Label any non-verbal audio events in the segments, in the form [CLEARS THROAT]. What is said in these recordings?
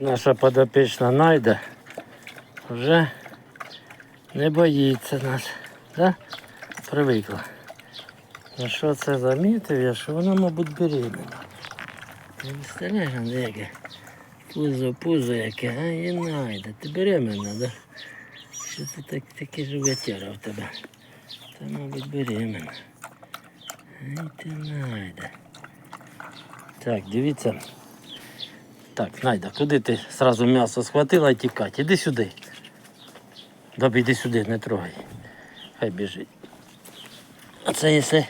Наша подопічна найде вже не боїться нас. Да? Привикла. Ну що це замітив я, що вона, мабуть, беременна. Представляєш, яке пузо, пузо яке, а і найде. Ти беременна, да? Що це так, таке животяра в тебе? Та, мабуть, беременна. Ай ти найде. Так, дивіться. Так, Найда, куди ти сразу м'ясо схватила і тікати? Іди сюди. Добре, іди сюди, не трогай. Хай біжить. А це якщо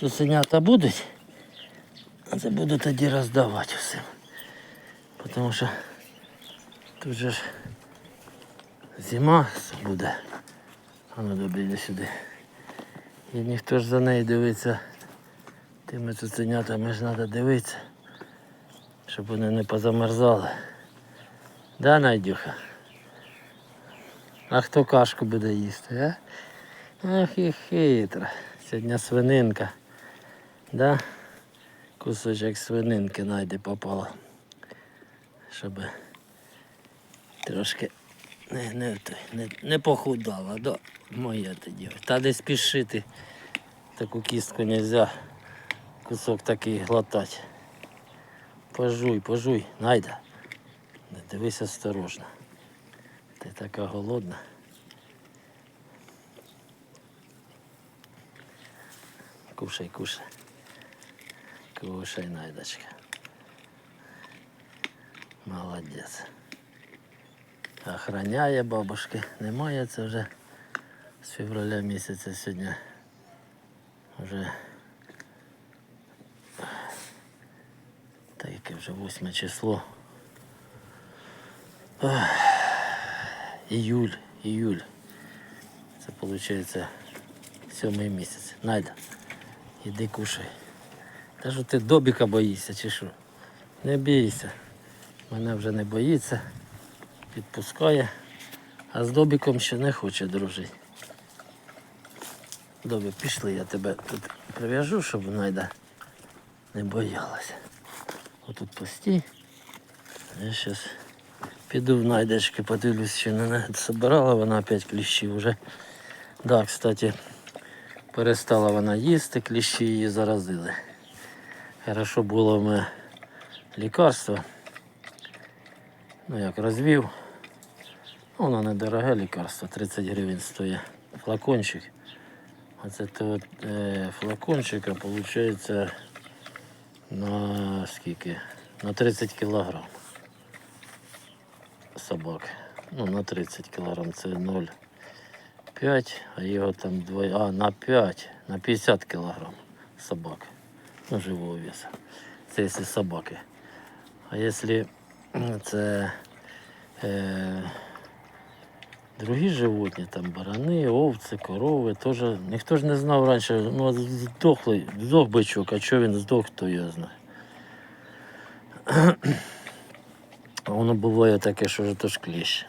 цуценята будуть, це буду тоді роздавати всім. Тому що тут же ж зима буде. А ну добре, іди сюди. І ніхто ж за нею дивиться. Тими цуценятами ж треба дивитися, щоб вони не позамерзали. Да, Надюха? А хто кашку буде їсти, а? Ах і хитра. Сьогодні свининка. Да? Кусочок свининки найде попало. Щоб трошки не, не, не, не похудала, да? Моя тоді. Та не спішити. Таку кістку нельзя кусок такий глотати. Пожуй, пожуй, найда. Дивись осторожно. Ти така голодна. Кушай, кушай. Кушай, найдочка. Молодець. Охраняє бабушки. Немає це вже з февраля місяця сьогодні. Вже так яке вже 8 число. Ах, Іюль, іюль. Це виходить сьомий місяць. Найда, іди кушай. Та що ти добіка боїшся чи що? Не бійся. Мене вже не боїться, підпускає, а з добіком ще не хоче дружити. Добре, пішли, я тебе тут прив'яжу, щоб Найда не боялася. Отут постій. Я зараз піду в найдечки, подивлюсь, чи не собирала вона опять кліщів вже. Да, кстати, перестала вона їсти, кліщі її заразили. Хорошо було в мене лікарство. Ну як розвів. Ну, Воно недороге лікарство, 30 гривень стоїть флакончик. Оце то е, флакончика виходить на скільки? На 30 кілограм. Собак. Ну, на 30 кілограм це 0,5, а його там двоє. А, на 5, на 50 кілограм собак. Ну, живого весу. Це якщо собаки. А якщо це е, другі животні, там барани, овці, корови, теж ніхто ж не знав раніше, ну от здохлий, здох бичок, а що він здох, то я знаю. [CLEARS THROAT] Воно буває таке, що ж то ж кліщ.